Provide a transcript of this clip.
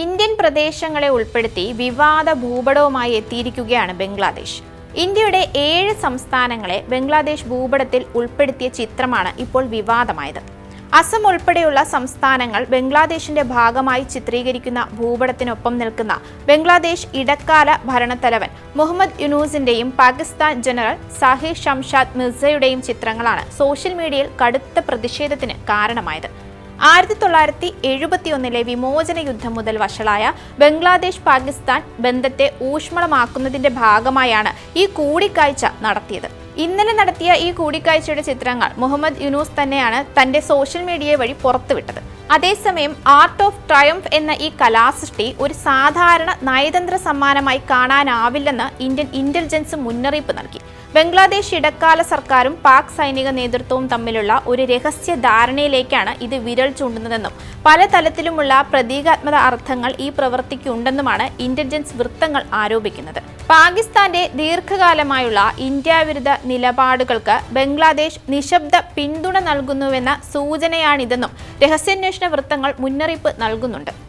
Indian പ്രദേശങ്ങളെ ഉൾപ്പെടുത്തി വിവാദ ഭൂപടവുമായി എത്തിയിരിക്കുകയാണ് ബംഗ്ലാദേശ്. ഇന്ത്യയുടെ ഏഴ് സംസ്ഥാനങ്ങളെ ബംഗ്ലാദേശ് ഭൂപടത്തിൽ ഉൾപ്പെടുത്തിയ ചിത്രമാണ് ഇപ്പോൾ വിവാദമായത്. അസം ഉൾപ്പെടെയുള്ള സംസ്ഥാനങ്ങൾ ബംഗ്ലാദേശിന്റെ ഭാഗമായി ചിത്രീകരിക്കുന്ന ഭൂപടത്തിനൊപ്പം നിൽക്കുന്ന ബംഗ്ലാദേശ് ഇടക്കാല ഭരണത്തലവൻ മുഹമ്മദ് യുനൂസിന്റെയും പാകിസ്ഥാൻ ജനറൽ സാഹിർ ഷംഷാദ് മിർസയുടെയും ചിത്രങ്ങളാണ് സോഷ്യൽ മീഡിയയിൽ കടുത്ത പ്രതിഷേധത്തിന് കാരണമായത്. ആയിരത്തി തൊള്ളായിരത്തി എഴുപത്തിയൊന്നിലെ വിമോചന യുദ്ധം മുതൽ വഷളായ ബംഗ്ലാദേശ് പാകിസ്ഥാൻ ബന്ധത്തെ ഊഷ്മളമാക്കുന്നതിന്റെ ഭാഗമായാണ് ഈ കൂടിക്കാഴ്ച നടത്തിയത്. ഇന്നലെ നടത്തിയ ഈ കൂടിക്കാഴ്ചയുടെ ചിത്രങ്ങൾ മുഹമ്മദ് യുനൂസ് തന്നെയാണ് തന്റെ സോഷ്യൽ മീഡിയ വഴി പുറത്തുവിട്ടത്. അതേസമയം ആർട്ട് ഓഫ് ട്രയംഫ് എന്ന ഈ കലാസൃഷ്ടി ഒരു സാധാരണ നയതന്ത്ര സമ്മാനമായി കാണാനാവില്ലെന്ന് ഇന്ത്യൻ ഇന്റലിജൻസ് മുന്നറിയിപ്പ് നൽകി. ബംഗ്ലാദേശ് ഇടക്കാല സർക്കാരും പാക് സൈനിക നേതൃത്വവും തമ്മിലുള്ള ഒരു രഹസ്യ ധാരണയിലേക്കാണ് ഇത് വിരൽ ചൂണ്ടുന്നതെന്നും പല തലത്തിലുമുള്ള പ്രതീകാത്മക അർത്ഥങ്ങൾ ഈ പ്രവൃത്തിക്കുണ്ടെന്നുമാണ് ഇന്റലിജൻസ് വൃത്തങ്ങൾ ആരോപിക്കുന്നത്. പാകിസ്ഥാന്റെ ദീർഘകാലമായുള്ള ഇന്ത്യ വിരുദ്ധ നിലപാടുകൾക്ക് ബംഗ്ലാദേശ് നിശബ്ദ പിന്തുണ നൽകുന്നുവെന്ന സൂചനയാണിതെന്നും രഹസ്യാന്വേഷണ വൃത്തങ്ങൾ മുന്നറിയിപ്പ് നൽകുന്നുണ്ട്